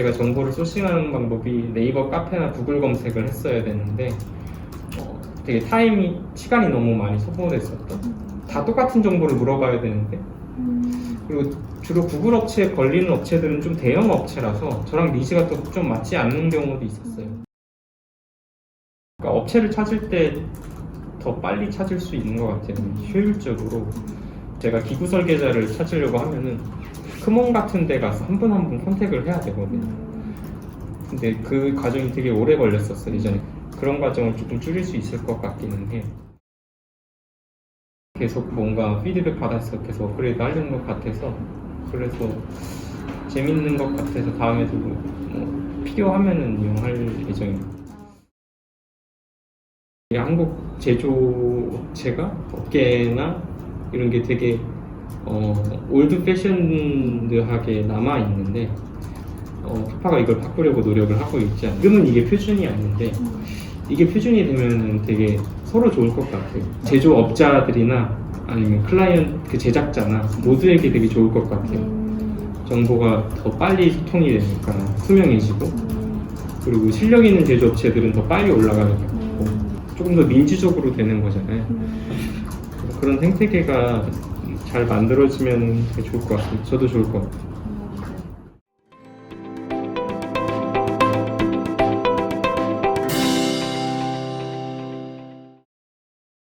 제가 정보를 소싱하는 방법이 네이버 카페나 구글 검색을 했어야 되는데 어, 되게 타임이 시간이 너무 많이 소모됐었던 다 똑같은 정보를 물어봐야 되는데 그리고 주로 구글 업체에 걸리는 업체들은 좀 대형 업체라서 저랑 니즈가 또 좀 맞지 않는 경우도 있었어요. 그러니까 업체를 찾을 때 더 빨리 찾을 수 있는 것 같아요. 효율적으로 제가 기구 설계자를 찾으려고 하면은 크몬 같은 데 가서 한 분 한분 컨택을 해야 되거든요. 근데 그 과정이 되게 오래 걸렸었어요. 예전에 그런 과정을 조금 줄일 수 있을 것 같기는 해요. 계속 뭔가 피드백 받아서 계속 업그레이드 하려는 것 같아서 그래서 재밌는 것 같아서 다음에도 뭐 필요하면은 이용할 예정입니다. 이 한국 제조업체가 업계나 이런 게 되게 어, 올드 패션드하게 남아 있는데 어, 파파가 이걸 바꾸려고 노력을 하고 있지 않. 지금은 이게 표준이 아닌데 이게 표준이 되면 되게 서로 좋을 것 같아요. 제조업자들이나 아니면 클라이언트 그 제작자나 모두에게 되게 좋을 것 같아요. 정보가 더 빨리 소통이 되니까 투명해지고 그리고 실력 있는 제조업체들은 더 빨리 올라가게 되고 조금 더 민주적으로 되는 거잖아요. 그런 생태계가 잘 만들어지면 좋을 것 같습니다. 저도 좋을 것 같아요.